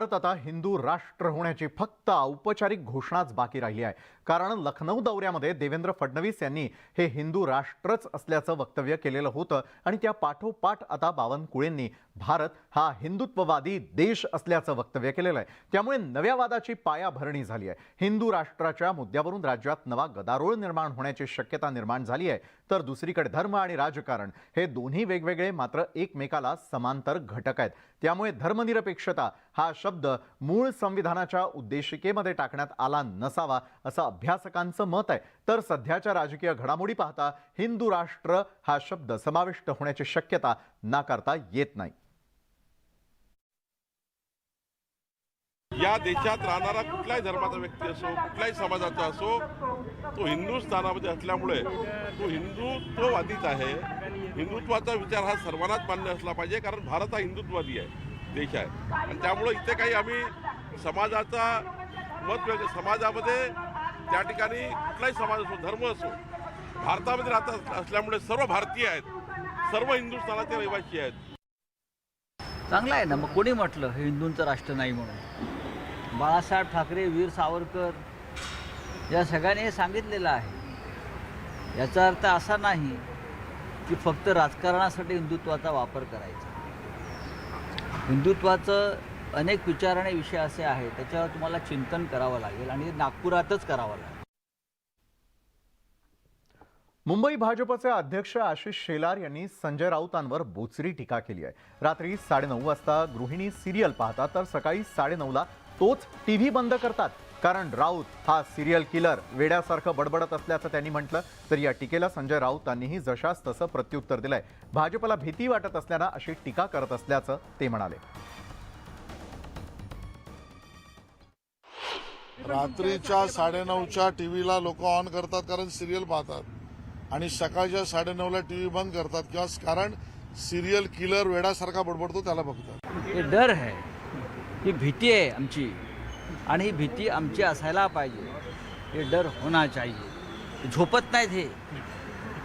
भारत आता हिंदू राष्ट्र होण्याची फक्त औपचारिक घोषणाच बाकी राहिली आहे. कारण लखनौ दौऱ्यामध्ये देवेंद्र फडणवीस यांनी हे हिंदू राष्ट्रच असल्याचं वक्तव्य केलेलं होतं आणि त्या पाठोपाठ आता बावनकुळेंनी भारत हा हिंदुत्ववादी देश असल्याचं वक्तव्य केलेलं आहे. त्यामुळे नव्या वादाची पायाभरणी झाली आहे. हिंदू राष्ट्राच्या मुद्द्यावरून राज्यात नवा गदारोळ निर्माण होण्याची शक्यता निर्माण झाली आहे. तर दुसरीकडे धर्म आणि राजकारण हे दोन्ही वेगवेगळे मात्र एकमेकाला समांतर घटक आहेत. त्यामुळे धर्मनिरपेक्षता हा शब्द मूळ संविधानाच्या उद्देशिकेमध्ये टाकण्यात आला नसावा असं अभ्यासकांचं मत आहे. तर सध्याच्या राजकीय घडामोडी पाहता हिंदू राष्ट्र हा शब्द समाविष्ट होण्याची शक्यता नाकारता येत नाही. या देशात राहणारा कुठल्याही धर्माचा व्यक्ती असो कुठल्याही समाजाचा असो तो हिंदुस्थानामध्ये असल्यामुळे तो हिंदुत्ववादीच आहे. हिंदुत्वाचा विचार हा सर्वांनाच मान्य असला पाहिजे कारण भारत हा हिंदुत्ववादी आहे देश आहे. आणि त्यामुळे इथे काही आम्ही समाजाचा मत समाजामध्ये त्या ठिकाणी कुठलाही समाज असो धर्म असो भारतामध्ये राहत असल्यामुळे सर्व भारतीय आहेत. सर्व हिंदुस्थानाचे रहिवासी आहेत. चांगलं आहे ना मग कोणी म्हटलं हे हिंदूंचं राष्ट्र नाही म्हणून? बाळासाहेब ठाकरे वीर सावरकर या सगळ्यांनी हे सांगितलेलं आहे. याचा अर्थ असा नाही की फक्त राजकारणासाठी हिंदुत्वाचा वापर करायचा. हिंदुत्वाचं अनेक विचार आणि विषय असे आहेत त्याच्यावर तुम्हाला चिंतन करावं लागेल आणि नागपुरातच करावं लागेल. मुंबई भाजपचे अध्यक्ष आशिष शेलार यांनी संजय राऊतांवर बोचरी टीका केली आहे. रात्री साडेनऊ वाजता गृहिणी सिरियल पाहतात तर सकाळी साडेनऊला तोच टीव्ही बंद करतात. कारण राऊत हा सिरियल किलर वेड्यासारखं बडबडत असल्याचं त्यांनी म्हटलं तर या टीकेला संजय राऊतांनीही जशास तसं प्रत्युत्तर दिलंय. भाजपला भीती वाटत असल्यानं अशी टीका करत असल्याचं ते म्हणाले. रात्रीच्या साडेनऊच्या टी व्हीला लोक ऑन करतात कारण सिरियल पाहतात. आणि सकाळच्या साडेनऊला टी व्ही बंद करतात किंवा कारण सिरियल किलर वेडासारखा बडबडतो त्याला बघतात. हे डर आहे ही भीती आहे आमची. आणि ही भीती आमची असायला पाहिजे. हे डर होना चाहिए. झोपत नाहीत हे.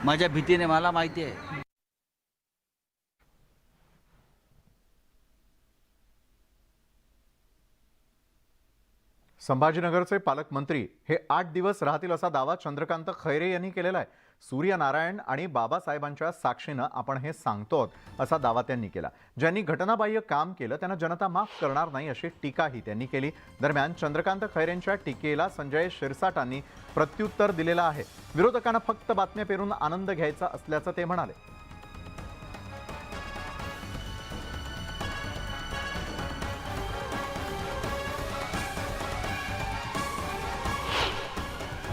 माझ्या भीतीने मला माहिती आहे. संभाजीनगरचे पालकमंत्री हे आठ दिवस राहतील असा दावा चंद्रकांत खैरे यांनी केलेला आहे. सूर्यनारायण आणि बाबासाहेबांच्या साक्षीनं आपण हे सांगतो असा दावा त्यांनी केला. ज्यांनी घटनाबाह्य काम केलं त्यांना जनता माफ करणार नाही अशी टीकाही त्यांनी केली. दरम्यान चंद्रकांत खैरेंच्या टीकेला संजय शिरसाटांनी प्रत्युत्तर दिलेलं आहे. विरोधकांना फक्त बातम्या पेरून आनंद घ्यायचा असल्याचं ते म्हणाले.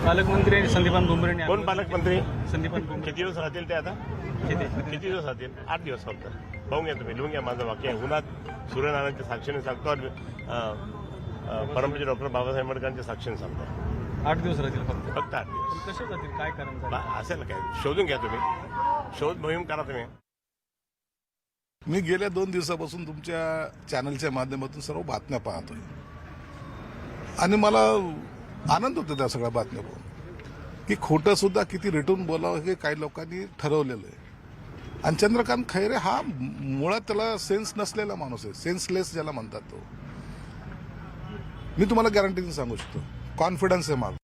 पालकमंत्री संदीपान भुमरे कोण पालकमंत्री? संदीपान भुमरे. किती दिवस राहतील ते आता? किती? किती दिवस राहतील? आठ दिवस फक्त. पाहून घ्या तुम्ही लिहून घ्या माझं वाक्य. आहे उन्हात सूर्यनारायणच्या साक्षीने सांगतो आणि परमपूज्य डॉक्टर बाबासाहेब आंबेडकरांच्या साक्षीने सांगतो. आठ दिवस राहतील फक्त. फक्त आठ दिवस. कसे जातील? काय कारण असेल काय शोधून घ्या तुम्ही. शोध मोहीम करा तुम्ही. मी गेल्या दोन दिवसापासून तुमच्या चॅनलच्या माध्यमातून सर्व बातम्या पाहतोय. आणि मला आनंद होतो त्या सगळ्या बातम्या बघून की खोटं सुद्धा किती रेटून बोलावं हे काही लोकांनी ठरवलेलं आहे. आणि चंद्रकांत खैरे हा मुळात त्याला सेन्स नसलेला माणूस आहे. सेन्सलेस ज्याला म्हणतात तो. मी तुम्हाला गॅरंटीने सांगू शकतो. कॉन्फिडन्स आहे माझा.